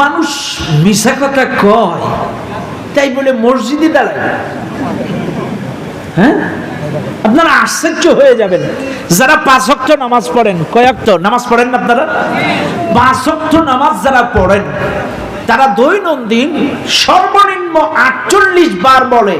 মানুষ মিশা কথা কয়, তাই বলে মসজিদে দাঁড়ায়। হ্যাঁ? আপনারা আশ্চর্য হয়ে যাবেন। যারা পাঁচ অক্ট নামাজ পড়েন কয়েকট নামাজ পড়েন না আপনারা? পাঁচ অক্ট নামাজ যারা পড়েন, তারা দৈনন্দিন সর্বনিম্ন আটচল্লিশ বার বলে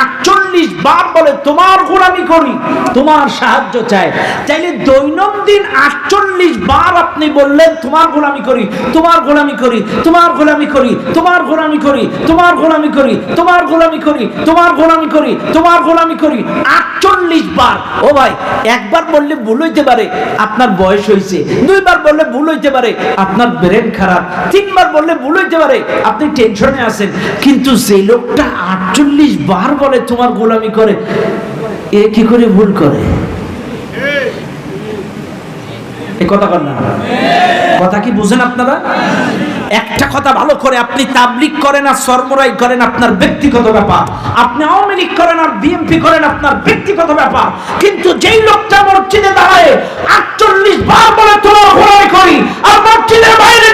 আটচল্লিশ বার বলে, তোমার গোলামি করি, তোমার সাহায্য চাই। তাইলে দৈনন্দিন আটচল্লিশ বার আপনি বললেন, তোমার গোলামি করি, তোমার গোলামি করি, তোমার গোলামি করি, তোমার গোলামি করি, তোমার গোলামি করি, তোমার গোলামি করি, তোমার গোলামি করি, তোমার গোলামি করি। আটচল্লিশ বার। ও ভাই, একবার বললে ভুল হইতে পারে, আপনার বয়স হয়েছে দুইবার বললে ভুল হইতে পারে আপনার ব্রেন খারাপ। তিনবার বললে ভুল হইতে পারে। আপনি টেনশনে আছেন। কিন্তু যে লোকটা আটচল্লিশ বার বলে তোমার গোলামি করে, এ কি করে ভুল করে? কথা কথা কি বুঝেন আপনারা? একটা কথা ভালো করে আপনি তাবলিক করেন আর সরমরাই করেন আপনার ব্যক্তিগত ব্যাপার। আপনি আওয়ামী লীগ করেন আর বিএনপি করেন আপনার ব্যক্তিগত ব্যাপার। কিন্তু যেই লোকটা মসজিদে দাঁড়ায়, আটচল্লিশ বার বলে তোমার গোলামি করি, আর মসজিদের বাইরে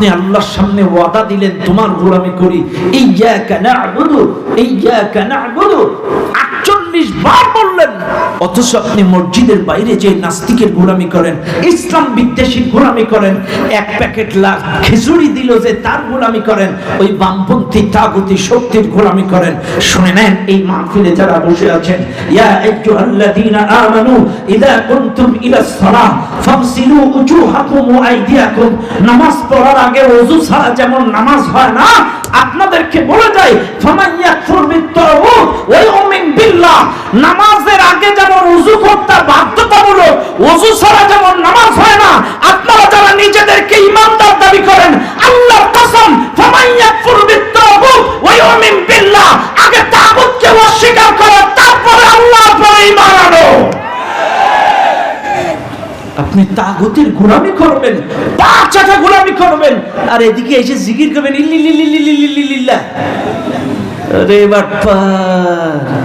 আপনি আল্লাহর সামনে ওয়াদা দিলেন তোমার গোলামি করি। এই অথচ আপনি মসজিদের বাইরে যে নাস্তিকের গোলামি করেন, ইসলাম বিদ্বেষী গোলামি করেন, এক প্যাকেট লাখ খিচুড়ি দিল যে তার গোলামি করেন, ওই বামপন্থী তাগুতি শক্তির গোলামি করেন। শুনে নেন এই মাহফিলে যারা বসে আছেন, ইয়া আইয়ুহাল্লাযীনা আমানু ইযা কুনতুম ইলা সালাহ ফাগসিলু উজুহাকুম ওয়া আইদিয়াকুম। নামাজ পড়ার আগে ওযু ছাড়া যেমন নামাজ হয় না আমাদেরকে বলে যায় নামাজের আগে যেমন উজু করতে বাধ্যতামূলক উজু ছাড়া যেমন নামাজ হয় না, আপনারা যারা নিজেদেরকে ইমানদার দাবি করেন, আল্লাহর কসম আগে তাগুতকে অস্বীকার করো তারপরে আল্লাহ পরে ইমান আনো। আপনি তাগতের গোলামি করবেন পাঁচ চাকা গোলামি করবেন। আর এদিকে এসে জিকির করবেন লিল্লা আরে বাটপার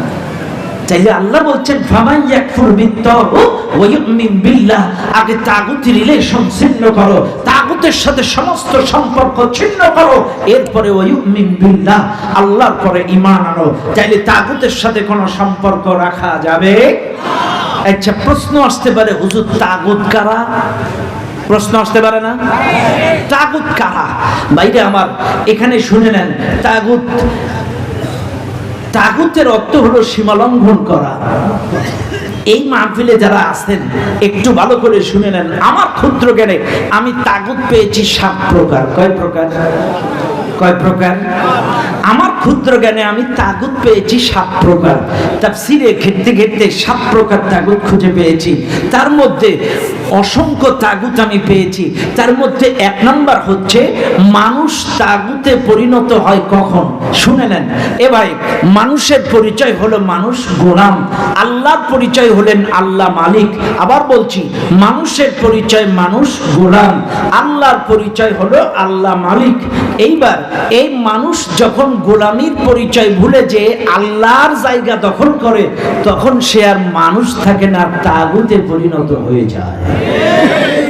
চাইলে আল্লাহ বলছেন, ফামান ইয়াকফুর বিত্তাগুত ওয়া ইউমিন বিল্লাহ। আগে তাগুতের রিলেশন ছিন্ন করো, তাগুতের সাথে সমস্ত সম্পর্ক ছিন্ন করো, এরপরে ওয়া ইউমিন বিল্লাহ, আল্লাহর পরে ঈমান আনো। চাইলে তাগুতের সাথে কোনো সম্পর্ক রাখা যাবে? আচ্ছা প্রশ্ন আসতে পারে, হুজুর, তাগুত কারা? প্রশ্ন আসতে পারে না? তাগুত কারা? বাইরে আমার, এখানে শুনে নেন, তাগুত তাগুতের অর্থ হলো সীমালঙ্ঘন করা। এই মাহফিলে যারা আছেন, একটু ভালো করে শুনে নেন। আমার ক্ষুদ্র জ্ঞানে আমি তাগুত পেয়েছি সাত প্রকার। কয় প্রকার? কয় প্রকার? আমার ক্ষুদ্র জ্ঞানে আমি তাগুত পেয়েছি সাত প্রকার। তাফসিরে ঘেরতে ঘেরতে সাত প্রকার তাগুত খুঁজে পেয়েছি। তার মধ্যে অসংখ্য তাগুত আমি পেয়েছি। তার মধ্যে এক নম্বর হচ্ছে, মানুষ তাগুতে পরিণত হয় কখন? শুনে নেন। এ ভাই, মানুষের পরিচয় হলো মানুষ গোলাম। আল্লাহর পরিচয় হলেন আল্লাহ মালিক। আবার বলছি, মানুষের পরিচয় মানুষ গোলাম। আল্লাহর পরিচয় হলো আল্লাহ মালিক। এইবার এই মানুষ যখন গোলামির পরিচয় ভুলে যে আল্লাহর জায়গা দখল করে, তখন সে আর মানুষ থাকে না তাগুতে পরিণত হয়ে যায়।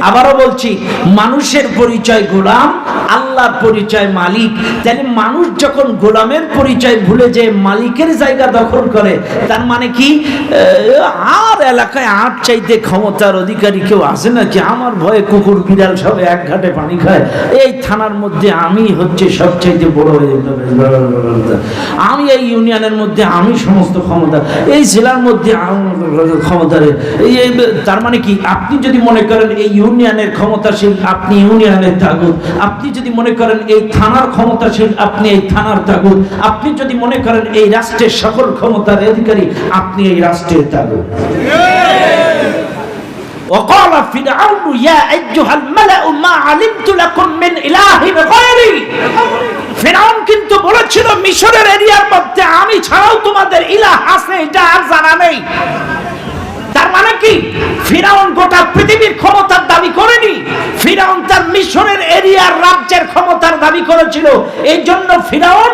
আবারও বলছি, মানুষের পরিচয় গোলাম, আল্লাহর পরিচয় মালিক। তাহলে মানুষ যখন গোলামের পরিচয় ভুলে যে মালিকের জায়গা দখল করে, তার মানে কি? আর এলাকায় আট চাইতে ক্ষমতার অধিকারী কেউ আসে নাকি? আমার ভয়ে কুকুর, বিড়াল সব এক ঘাটে পানি খায়। এই থানার মধ্যে আমি হচ্ছে সব চাইতে বড় হয়ে আমি এই ইউনিয়নের মধ্যে আমি সমস্ত ক্ষমতা, এই জেলার মধ্যে ক্ষমতা এই, তার মানে কি? আপনি যদি মনে করেন এই ইউনিয়নের ক্ষমতাশীল আপনি ইউনিয়নের তাগুত আপনি যদি মনে করেন এই থানার ক্ষমতাশীল আপনি এই থানার তাগুত আপনি যদি মনে করেন এই রাষ্ট্রের সকল ক্ষমতার অধিকারী আপনি এই রাষ্ট্রের তাগুত وقال فرعون يا أيها الملأ ما علمت لكم من إله غيري ফেরাউন কিন্তু বলেছিল মিশরের এরিয়ার মধ্যে আমি ছাড়াও তোমাদের ইলাহ আছে এটা আর জানা নেই তার মানে কি? ফিরাউন গোটা পৃথিবীর ক্ষমতার দাবি করেনি। ফিরাউন তার মিশরের এরিয়ার রাজ্যের ক্ষমতার দাবি করেছিল। এই জন্য ফিরাউন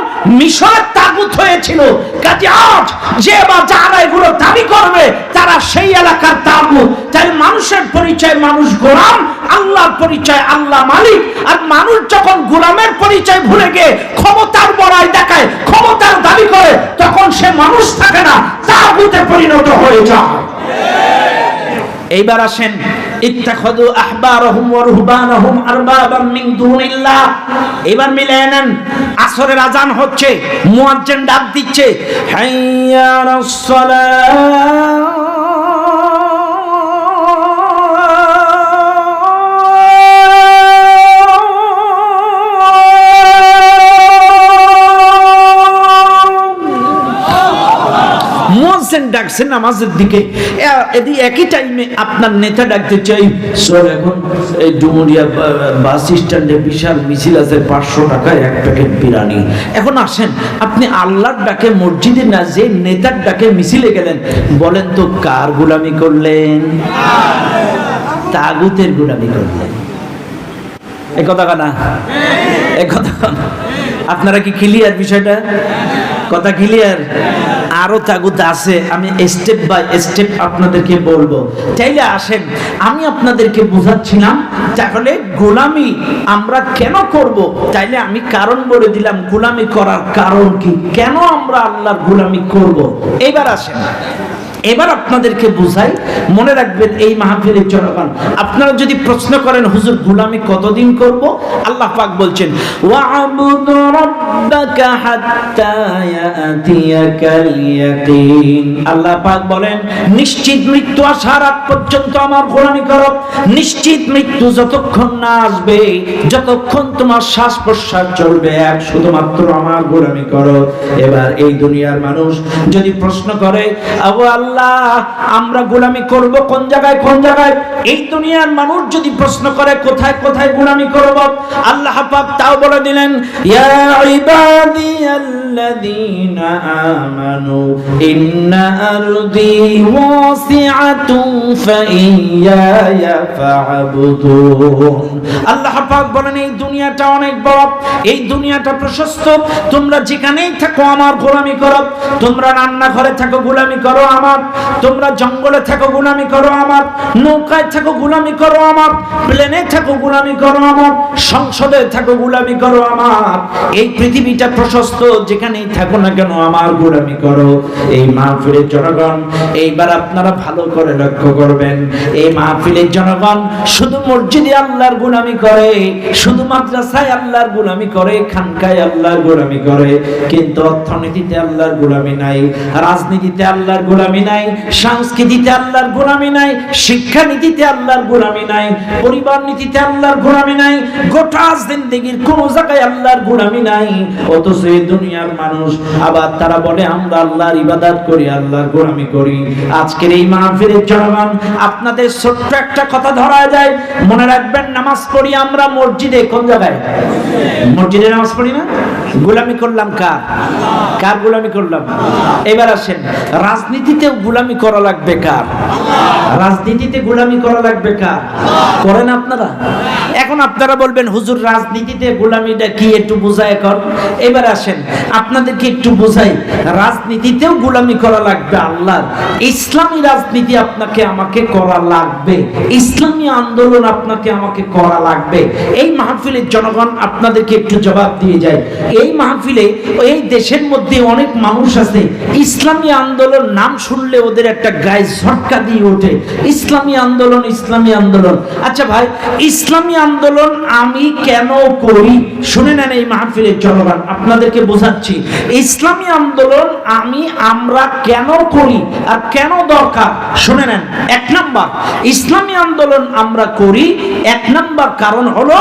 তাগুত হয়েছিল। কাজে আজ যে বা যারা এগুলো দাবি করবে, তারা সেই এলাকার তাগুত তাই মানুষের পরিচয় মানুষ গোলাম, আল্লাহর পরিচয় আল্লাহ মালিক। আর মানুষ যখন গোলামের পরিচয় ভুলে গিয়ে ক্ষমতার বড়াই দেখায়, ক্ষমতার দাবি করে, তখন সে মানুষ থাকে না, তাগুতে পরিণত হয়ে যায়। এইবার আসেন ইত্তাখাদু আহবারহুম ওয়া রুহবানহুম আরবাবাম মিন দুনিল্লাহ। এবার মিলায় নেন, আসরের আজান হচ্ছে, মুয়াজ্জিন ডাক দিচ্ছে, হাইয়া আলাস মুয়াজ্জিন ডাকছে নামাজের দিকে। এদি একই টাইমে আপনার নেতা ডাকতে চাই। স্যার এখন এই ডুমুরিয়া বাস স্ট্যান্ডে বিশাল মিছিল আছে পাঁচশো টাকায় এক প্যাকেট বিরিয়ানি। এখন আসেন আপনি আল্লাহর ডাকে মসজিদে না যে নেতার ডাকে মিছিলে গেলেন বলেন তো কার গুলামি করলেন? তাগুতের গুলামি করলেন। এ কথা কানা এ কথা আপনারা কি ক্লিয়ার বিষয়টা? কথা ক্লিয়ার আরও তাগুত আছে, আমি স্টেপ বাই স্টেপ আপনাদেরকে বলব। চাইলে আসেন, আমি আপনাদেরকে বোঝাচ্ছিলাম, তাহলে গোলামি আমরা কেন করব? চাইলে আমি কারণ বলে দিলাম, গোলামি করার কারণ কি? কেন আমরা আল্লাহর গোলামি করব? এবার আসেন। এবার আপনাদেরকে বুঝাই, মনে রাখবেন এই মাহফিলের জনগণ, আপনারা যদি প্রশ্ন করেন, হুজুর গুলামি কতদিন করব? আল্লাহ পাক বলছেন আল্লাহ পাক বলেন, নিশ্চিত মৃত্যু আসার আগ পর্যন্ত আমার গোলামি করো। নিশ্চিত মৃত্যু যতক্ষণ না আসবে, যতক্ষণ তোমার শ্বাস প্রশ্বাস চলবে, এক শুধুমাত্র আমার গোলামি করো। এবার এই দুনিয়ার মানুষ যদি প্রশ্ন করে, আবু আল্লাহ আমরা গোলামি করব কোন জায়গায় কোন জায়গায়? এই দুনিয়ার মানুষ যদি প্রশ্ন করে, কোথায় কোথায় গোলামি করব? আল্লাহ পাক তাও বলে দিলেন, ইয়া আমানু, ইন্না আরদি ওয়াসিআতুন ফাইয়ায়া ফা'বুদুন আল্লাহ পাক বলেন, এই দুনিয়াটা অনেক বড়, এই দুনিয়াটা প্রশস্ত, তোমরা যেখানেই থাকো আমার গোলামি করো, তোমরা রান্নাঘরে থাকো গোলামি করো আমার, তোমরা জঙ্গলে থাকো গোলামি করো আমার, নৌকায় থাকো গোলামি করো আমার, প্লেনে থাকো গোলামি করো আমার, সংসদে থাকো গোলামি করো আমার। এই পৃথিবীটা প্রশস্ত যেখানেই থাকো না কেন, আমার গোলামি করো। এই মাহফিলের জনগণ, এইবার আপনারা ভালো করে লক্ষ্য করবেন। এই মাহফিলের জনগণ শুধু মসজিদে আল্লাহর গোলামি করে, শুধু মাদ্রাসায় আল্লাহর গোলামি করে, খানকায় আল্লাহর গোলামি করে। কিন্তু অর্থনীতিতে আল্লাহর গোলামি নাই, রাজনীতিতে আল্লাহর গোলামি নাই, সংস্কৃতিতে আল্লাহর গোলামি নাই, শিক্ষানীতিতে আল্লাহর গোলামি নাই, পরিবার নীতিতে আল্লাহর গোলামি নাই, গোটা জিন্দেগির কোন জায়গায় আল্লাহর গোলামি নাই। অথচ এই দুনিয়ার মানুষ। আবার তারা বলে, আমরা আল্লাহর ইবাদত করি, আল্লাহর গোলামি করি। আজকের এই মাহফিলের জনগণ আপনাদের ছোট্ট একটা কথা ধরা যায় মনে রাখবেন, নামাজ পড়ি আমরা মসজিদে কোন জায়গায়? মসজিদে নামাজ পড়ি না? গোলামি করলাম কার? কার গোলামি করলাম? এবার আসেন, রাজনীতিতে গোলামি করা লাগবে কার? রাজনীতিতে গোলামি করা লাগবে কার? করেন আপনারা? এখন আপনারা বলবেন, হুজুর, রাজনীতিতে গোলামিটা কি একটু বোঝায় এখন এবার আসেন, আপনাদেরকে একটু বোঝাই, রাজনীতিতেও গোলামি করা লাগবে আল্লাহর। ইসলামী রাজনীতি আপনাকে আমাকে করা লাগবে। ইসলামী আন্দোলন আপনাকে আমাকে করা লাগবে। এই মাহফিলের জনগণ আপনাদেরকে একটু জবাব দিয়ে যায়। এই মাহফিলে, এই দেশের মধ্যে অনেক মানুষ আছে, ইসলামী আন্দোলন নাম শুনলে ওদের একটা গায়ে ঝটকা দিয়ে ওঠে। ইসলামী আন্দোলন ইসলামী আন্দোলন। আচ্ছা ভাই, ইসলামী আন্দোলন আমি কেন করি? শুনে নেন এই মাহফিলের জনগণ, আপনাদেরকে বোঝাচ্ছি। ইসলামী আন্দোলন আমি, আমরা কেন করি আর কেন দরকার? শুনে নেন। এক নাম্বার, ইসলামী আন্দোলন আমরা করি, এক নাম্বার কারণ হলো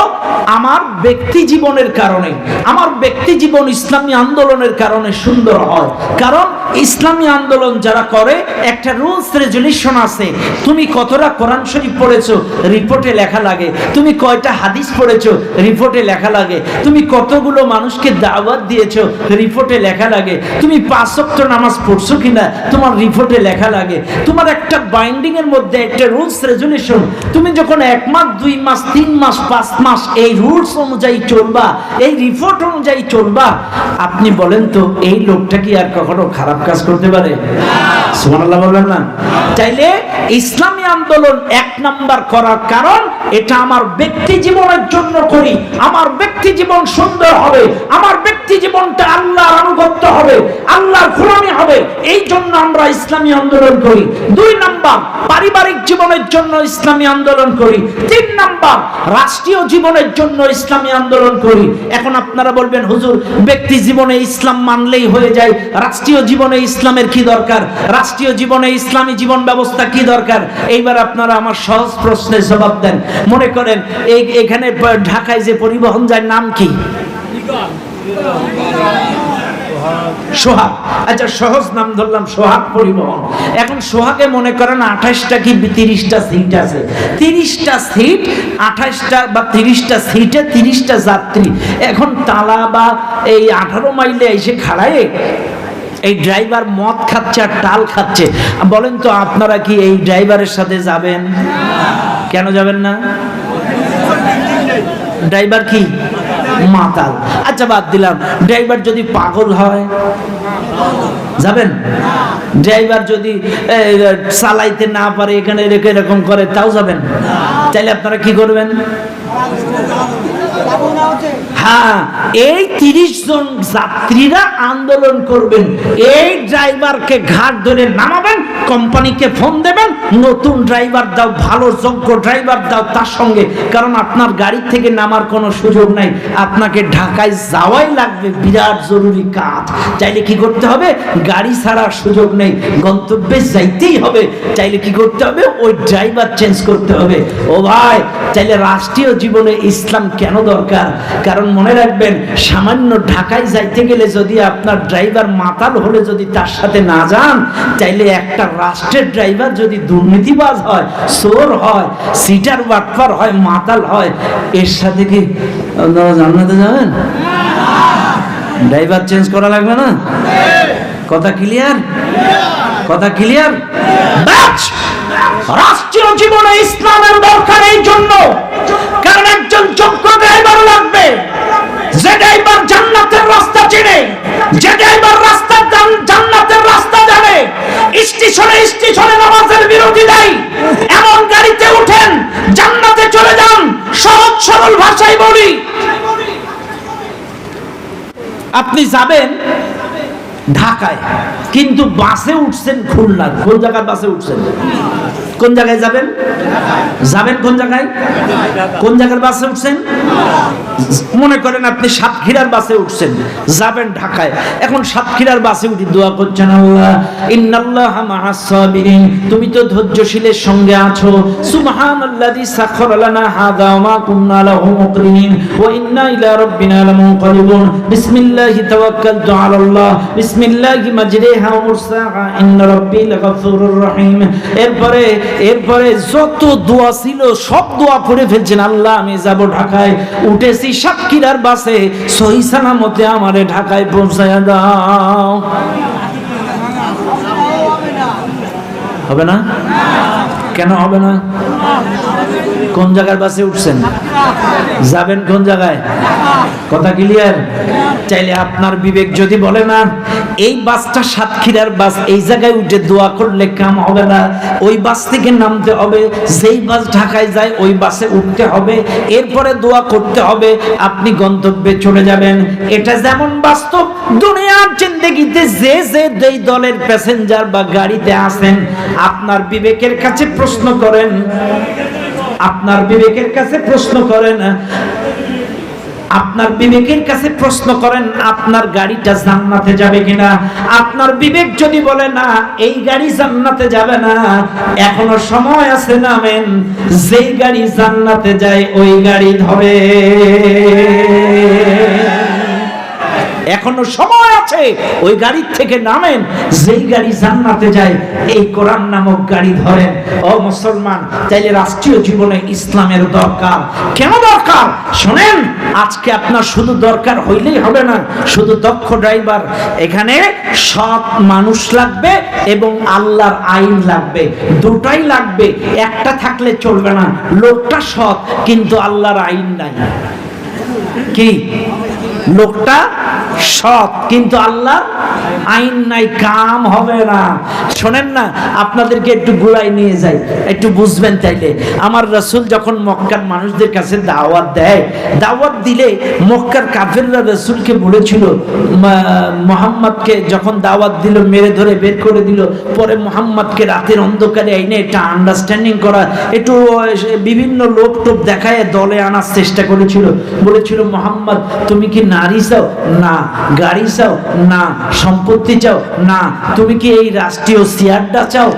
আমার ব্যক্তি জীবনের কারণে। আমার ব্যক্তি জীবন ইসলামী আন্দোলনের কারণে সুন্দর হয়। কারণ ইসলামী আন্দোলন যারা করে, একটা রুলস রেজুলেশন আছে। তুমি কতটা কোরআন শরীফ পড়েছো রিপোর্টে লেখা লাগে। তুমি কয়টা হাদিস পড়েছো রিপোর্টে লেখা লাগে। তুমি কতগুলো মানুষকে দাওয়াত দিয়েছ রিপোর্টে লেখা লাগে। তুমি পাঁচ ওয়াক্ত নামাজ পড়ছো কিনা, তোমার রিপোর্টে লেখা লাগে। তোমার একটা বাইন্ডিং এর মধ্যে একটা রুলস রেজুলেশন তুমি যখন এক মাস, দুই মাস, তিন মাস, পাঁচ মাস এই রুলস অনুযায়ী চলবা, এই রিপোর্ট অনুযায়ী চলবা, আপনি বলেন তো, এই লোকটা কি আর কখনো খারাপ কাজ করতে পারে? বলবেন না? চাইলে ইসলামী আন্দোলন এক নাম্বার করার কারণ, এটা আমার ব্যক্তি জীবনের জন্য করি। আমার ব্যক্তি জীবন সুন্দর হবে। আমার ব্যক্তি জীবনটা আল্লাহর আনুগত্য হবে। আল্লাহর গোলামি হবে। এই জন্য আমরা ইসলামী আন্দোলন করি। দুই নাম্বার, পারিবারিক জীবনের জন্য ইসলামী আন্দোলন করি। তিন নাম্বার, রাষ্ট্রীয় জীবনের জন্য ইসলামী আন্দোলন করি। এখন আপনারা বলবেন, হুজুর, ব্যক্তি জীবনে ইসলাম মানলেই হয়ে যায়। রাষ্ট্রীয় জীবনে ইসলামের কি দরকার? রাষ্ট্রীয় জীবনে ইসলামী জীবন ব্যবস্থা কি দরকার? এইবার আপনারা আমার সহজ প্রশ্নের জবাব দেন। মনে করেন, এই এখানে ঢাকায় যে পরিবহন যায়, নাম কি? সোহাগ। আচ্ছা সহজ নাম ধরলাম, সোহাগ পরিবহন। এখন সোহাগে মনে করেন আঠাশটা কি তিরিশটা সিট আছে? তিরিশটা সিট, আঠাশটা বা তিরিশটা সিটে তিরিশটা যাত্রী। এখন তালা বা এই আঠারো মাইলে এসে খাড়ায় এই ড্রাইভার মদ খাচ্ছে আর টাল খাচ্ছে। বলেন তো, আপনারা কি এই ড্রাইভারের সাথে যাবেন? কেন যাবেন না? ড্রাইভার কি? মাতাল। আচ্ছা বাদ দিলাম। ড্রাইভার যদি পাগল হয়, যাবেন? ড্রাইভার যদি চালাইতে না পারে, এখানে এরকম করে, তাও যাবেন? তাইলে আপনারা কি করবেন? এই তিরিশ জন যাত্রীরা আন্দোলন করবেন। এই ড্রাইভারকে ঘাট ধরে নামাবেন, কোম্পানিকে ফোন দেবেন, নতুন ড্রাইভার দাও, ভালো যোগ্য ড্রাইভার দাও তার সঙ্গে। কারণ আপনার গাড়ি থেকে নামার কোনো সুযোগ নাই। আপনাকে ঢাকায় যাওয়াই লাগবে, বিরাট জরুরি কাজ। চাইলে কি করতে হবে? গাড়ি ছাড়ার সুযোগ নেই, গন্তব্যে যাইতেই হবে। চাইলে কি করতে হবে? ওই ড্রাইভার চেঞ্জ করতে হবে। ও ভাই, চাইলে রাষ্ট্রীয় জীবনে ইসলাম কেন দরকার? কারণ মনে রাখবেন, সামান্য ঢাকায় যাইতে গেলে যদি আপনার ড্রাইভার মাতাল হলে যদি তার সাথে না যান চাইলে একটা রাষ্ট্রের ড্রাইভার যদি দুর্নীতিবাজ হয়, চোর হয়, সিটার বাটপার হয়, মাতাল হয়, এর সাথে কি, আপনারা জান্নাতে যাবেন? ড্রাইভার চেঞ্জ করা লাগবে না? কথা ক্লিয়ার? কথা ক্লিয়ার? রাষ্ট্রীয় জীবনে ইসলামের দরকার এই জন্য। কারণ একজন যোগ্য ড্রাইভার আপনি যাবেন ঢাকায়। কিন্তু বাসে উঠছেন খুলনা। কোন জায়গায় বাসে উঠছেন? কোন জায়গায় যাবেন? যাবেন কোন জায়গায়? কোন জায়গার বাসে উঠছেন? মনে করেন আপনি সাতক্ষীরার বাসে উঠছেন। যাবেন ঢাকায়। এখন সাতক্ষীরার বাসে উঠি, দোয়া করছেন আল্লাহ। ইন্নাল্লাহ মাআস সাবিরিন। তুমি তো ধৈর্যশীলের সঙ্গে আছো। সুবহানাল্লাযী সাখারা লানা হাযা ওয়া কুন্না লাহু মুকরিনিন। ওয়া ইন্না ইলা রাব্বিনা লামুনকালিবুন বিসমিল্লাহি তাওয়াক্কালতু আলাল্লাহ। বিসমিল্লাহি মাজরিহা ওয়া মুরসাহা এরপরে এরপরে যত দোয়া ছিল, সব দোয়া পড়ে ফেলছেন, আল্লাহ, আমি যাব ঢাকায়। উঠেছি সাতক্ষীরার বাসে, সহি সালামতে আমারে ঢাকায় পৌঁছায়া দাও। হবে না? কেন হবে না? কোন জায়গার বাসে উঠছেন? যাবেন কোন জায়গায়? কথা ক্লিয়ার চাইলে আপনার বিবেক যদি বলে না এই বাসটা সাতক্ষীরার বাস, এই জায়গায় উঠে দোয়া করলে কাম হবে না। ওই বাস থেকে নামতে হবে, যেই বাস ঢাকায় যায়, ওই বাসে উঠতে হবে। এরপরে দোয়া করতে হবে, আপনি গন্তব্যে চলে যাবেন। এটা যেমন বাস্তব, দুনিয়ার জিন্দগিতে যে যে যেই দলের প্যাসেঞ্জার বা গাড়িতে আসেন, আপনার বিবেকের কাছে প্রশ্ন করেন, আপনার বিবেকের কাছে প্রশ্ন করেন আপনার বিবেকের কাছে প্রশ্ন করেন, আপনার গাড়িটা জান্নাতে যাবে কিনা? আপনার বিবেক যদি বলে, না, এই গাড়ি জান্নাতে যাবে না, এখনও সময় আছে নামেন যেই গাড়ি জান্নাতে যায়, ওই গাড়ি ধরে। এখনও সময় আছে। ওই গাড়ির থেকে নামেন, যেই গাড়ি জান্নাতে যায়, এই কোরআন নামক গাড়ি ধরেন। ও মুসলমান, তাইলে রাষ্ট্রীয় জীবনে ইসলামের দরকার। কেন দরকার? শোনেন, আজকে আপনার শুধু দরকার হইলেই হবে না, শুধু দক্ষ ড্রাইভার। এখানে সৎ মানুষ লাগবে এবং আল্লাহর আইন লাগবে। দুটাই লাগবে, একটা থাকলে চলবে না। লোকটা সৎ, কিন্তু আল্লাহর আইন নাই। কি? লোকটা সৎ, কিন্তু আল্লাহ আইন নাই, কাম হবে না। শোনেন না, আপনাদেরকে একটু গোড়ায় নিয়ে যাই, একটু বুঝবেন তাইলে। আমার রসুল যখন মক্কার মানুষদের কাছে দাওয়াত দেয়, দাওয়াত দিলে মক্কার কাফেররা রসুলকে বলেছিল মোহাম্মদকে যখন দাওয়াত দিল, মেরে ধরে বের করে দিল, পরে মোহাম্মদকে রাতের অন্ধকারে আইনে একটা আন্ডারস্ট্যান্ডিং করা, একটু বিভিন্ন লোক টোপ দেখায় দলে আনার চেষ্টা করেছিল। বলেছিল, মোহাম্মদ, তুমি কি নারী চাও? না। গাড়ি চাও না সম্পত্তি চাও না তুমি কি এই রাষ্ট্রীয় চেয়ারটা চাও?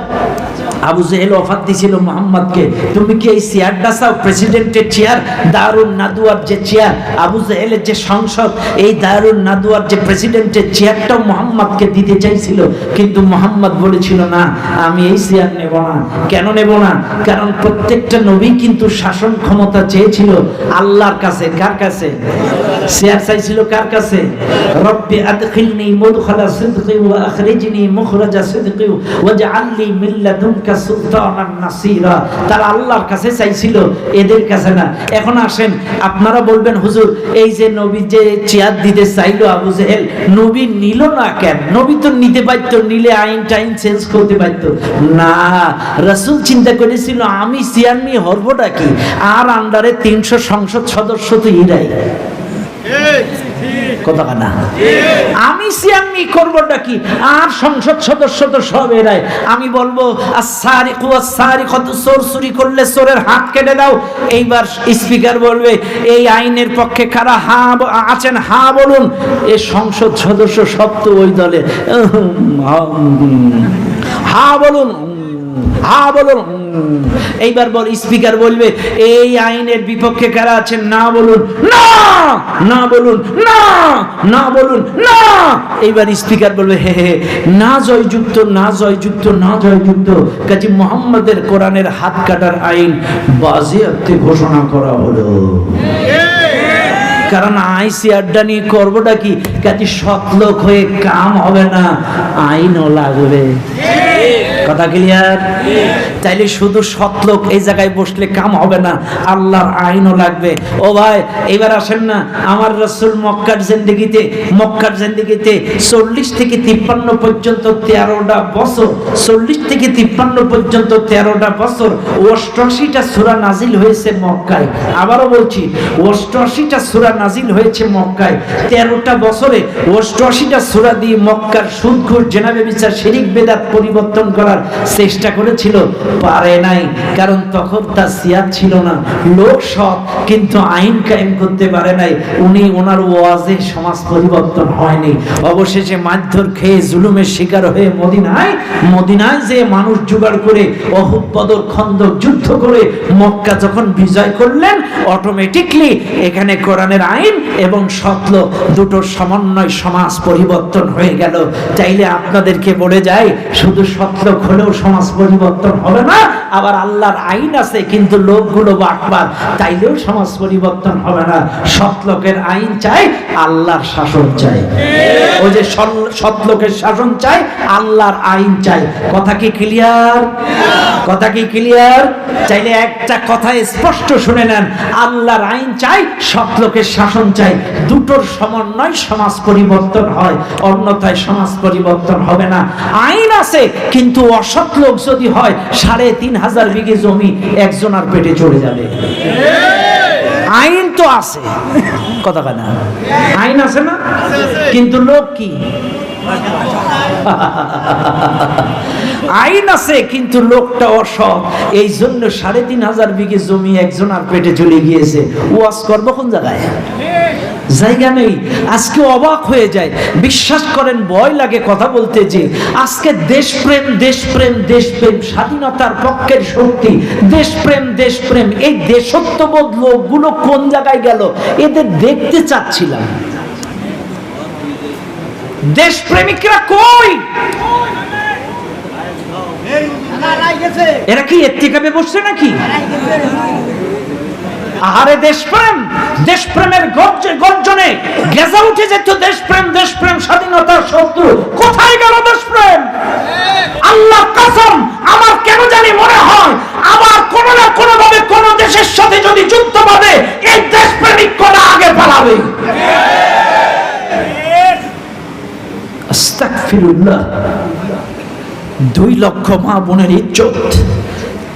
আবু জেহেল অফার দিছিল মোহাম্মদকে। তুমি কি এই চেয়ারটা চাও? প্রেসিডেন্টের চেয়ার, দারুণ নাদুয়ার যে চেয়ার, আবু জেহেলের যে সংসদ, এই দারুণ নাদুয়ার যে প্রেসিডেন্টের চেয়ারটাও মোহাম্মদকে দিতে চাইছিল। কিন্তু মোহাম্মদ বলেছিল, না, আমি এই চেয়ার নেব না। কেন নেব না? কারণ প্রত্যেকটা নবী কিন্তু শাসন ক্ষমতা চেয়েছিল আল্লাহর কাছে। কার কাছে? চেয়ার চাইছিল কার কাছে? রব্বি আদখিলনি মুদখালা সিদকি ওয়া আখরিজনি মুখরাজা সিদকি ওয়াজআলনি মিন লাদুনকা সুলতানান নাসীরা। তারা আল্লাহর কাছে চাইছিল, এদের কাছে না। এখন আসেন, আপনারা বলবেন, হুজুর, এই যে নবী যে চেয়ার দিতে আবু জেহেল, নবী নিল না কেন? নবী তো নিতে পারতো, নিলে আইন টাইন চেঞ্জ করতে পারতো। না, রাসূল চিন্তা করেছিল, আমি চেয়ার নিয়ে হরবটা কি আর আন্ডারে তিনশো সংসদ সদস্য তো ইরাই কথা না আমি সিয়ামি করবোটা কি? আর সংসদ সদস্য তো সব এরাই। আমি বলব চোর চুরি করলে চোরের হাত কেটে দাও। এইবার স্পিকার বলবে, এই আইনের পক্ষে কারা হা আছেন, হা বলুন। এ সংসদ সদস্য সব তো ওই দলে। হা বলুন। হা বলুন। এইবার বল, স্পিকার বলবে, এই আইনের বিপক্ষে কারা আছেন? না বলুন, না না বলুন, না না বলুন, না। এইবার স্পিকার বলবে, হে হে না জয়যুক্ত না জয়যুক্ত না জয়যুক্ত। কাজী মোহাম্মদের কোরআনের হাত কাটার আইন বাজেয়াপ্তে ঘোষণা করা হলো। কারণ আইসি আড্ডা নিয়ে করবোটা কি? কাজে সৎ লোক হয়ে কাম হবে না, আইনও লাগবে। কথা ক্লিয়ার তাইলে শুধু সৎ লোক এই জায়গায় বসলে কাম হবে না, আল্লাহর আইনও লাগবে। ও ভাই, এবার আসেন না, আমার রসুল মক্কার জিন্দিগিতে মক্কার জিন্দিগিতে চল্লিশ থেকে তিপ্পান্ন পর্যন্ত তেরোটা বছর, চল্লিশ থেকে তিপ্পান্ন পর্যন্ত তেরোটা বছর অষ্টআশিটা সুরা নাজিল হয়েছে মক্কায়। আবারও বলছি, অষ্টআশিটা সুরা নাজিল হয়েছে মক্কায়। তেরোটা বছরে অষ্টআশিটা সুরা দিয়ে মক্কার সুদঘুর জেনাবে বিচার শিরিক বেদাত পরিবর্তন করার চেষ্টা করেছিল, পারে নাই। কারণ তখন তার সিয়াদ ছিল না। লোক সৎ, কিন্তু আইন কায়েম করতে পারে নাই। উনি ওনার ওয়াজে সমাজ পরিবর্তন হয়নি। অবশেষে মারধর খেয়ে জুলুমের শিকার হয়ে মদিনায় মদিনায় যে মানুষ জোগাড় করে অহুদ খন্দক যুদ্ধ করে মক্কা যখন বিজয় করলেন অটোমেটিকলি এখানে কোরআনের আইন এবং সতল দুটো সমন্বয় সমাজ পরিবর্তন হয়ে গেল। চাইলে আপনাদেরকে বলে যায় শুধু সতলোক হলেও সমাজ পরিবর্তন হবে না। আবার আল্লাহর আইন আছে, কিন্তু লোকগুলো বাটবার তাইলেও সমাজ পরিবর্তন হবে না। সতলোকের আইন চাই, আল্লাহর শাসন চাই। ওই যে সল- সৎলোকের শাসন চাই, আল্লাহর আইন চাই। কথা কি ক্লিয়ার কথা কি ক্লিয়ার চাইলে একটা কথা স্পষ্ট শুনে নেন। আল্লাহর আইন চাই, সৎ লোকের শাসন চাই। দুটোর সমন্বয় সমাজ পরিবর্তন হয়, অন্যথায় সমাজ পরিবর্তন হবে না। আইন আছে, কিন্তু অসৎ লোক যদি হয়, সাড়ে তিন হাজার বিঘে জমি একজনার পেটে চলে যাবে। আইন তো আছে। কথা না। আইন আছে না? কিন্তু লোক কি? আইন আছে, কিন্তু লোকটা অসৎ। এই জন্য সাড়ে তিন হাজার বিঘে জমি একজনের পেটে চলে গিয়েছে। ওয়াজ করব কোন জায়গায়? জায়গা নেই। আজকে অবাক হয়ে যায়। বিশ্বাস করেন, ভয় লাগে কথা বলতে যে আজকে দেশপ্রেম দেশপ্রেম দেশপ্রেম, স্বাধীনতার পক্ষের শক্তি। দেশপ্রেম দেশপ্রেম। এই দেশত্ববোধ লোকগুলো কোন জায়গায় গেল? এদের দেখতে চাচ্ছিলাম। দেশপ্রেমিকরা কই? এরা কি এর এত্তিকাবে বসছে নাকি? আহারে দেশপ্রেম, দেশপ্রেমের গর্জে গর্জনে গেজা উঠে যেত দেশপ্রেম দেশপ্রেম স্বাধীনতার শত্রু কোথায় গেল দেশপ্রেম আল্লাহ কসম আমার কেন জানি মনে হয় আবার কোন না কোন ভাবে কোন দেশের সাথে যদি যুদ্ধ বাঁধে এই দেশপ্রেমিক কোনা আগে পালাবে আস্তাগফিরুল্লাহ দুই লক্ষ মা বোনের ইজ্জত,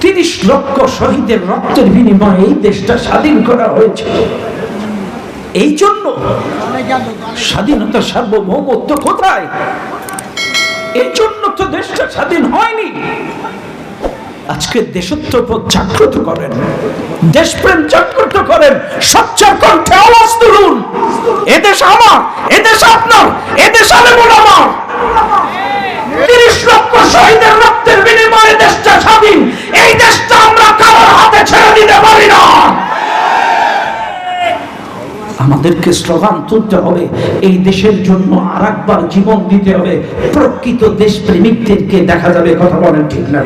তিরিশ লক্ষ শহীদের রক্তের বিনিময়ে এই দেশটা স্বাধীন করা এই জন্য স্বাধীনতা সার্বভৌমত্ব কোথায়? এই জন্য তো দেশটা স্বাধীন হয়নি। আজকে দেশত্ববোধ জাগ্রত করেন, দেশপ্রেম জাগ্রত করেন, সচ্চার কণ্ঠে আওয়াজ তুলুন। এদেশ আমার এদেশ আপনার এদেশ আলেমুল আমার তিরিশ লক্ষ শহীদের রক্তের বিনিময়ে দেশটা স্বাধীন। এই দেশটা আমরা কারোর হাতে ছেড়ে দিতে পারি না। আমাদেরকে স্লোগান তুলতে হবে, এই দেশের জন্য আর জীবন দিতে হবে। প্রকৃত দেশ প্রেমিকদেরকে দেখা যাবে, কথা বলেন ঠিক না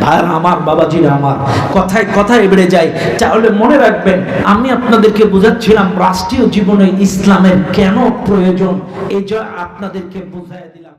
ভাইরা আমার বাবাজিরা আমার। কথায় কথায় বেড়ে যায়। তাহলে মনে রাখবেন, আমি আপনাদেরকে বোঝাচ্ছিলাম, রাষ্ট্রীয় জীবনে ইসলামের কেন প্রয়োজন? এই যে আপনাদেরকে বুঝাই দিলাম।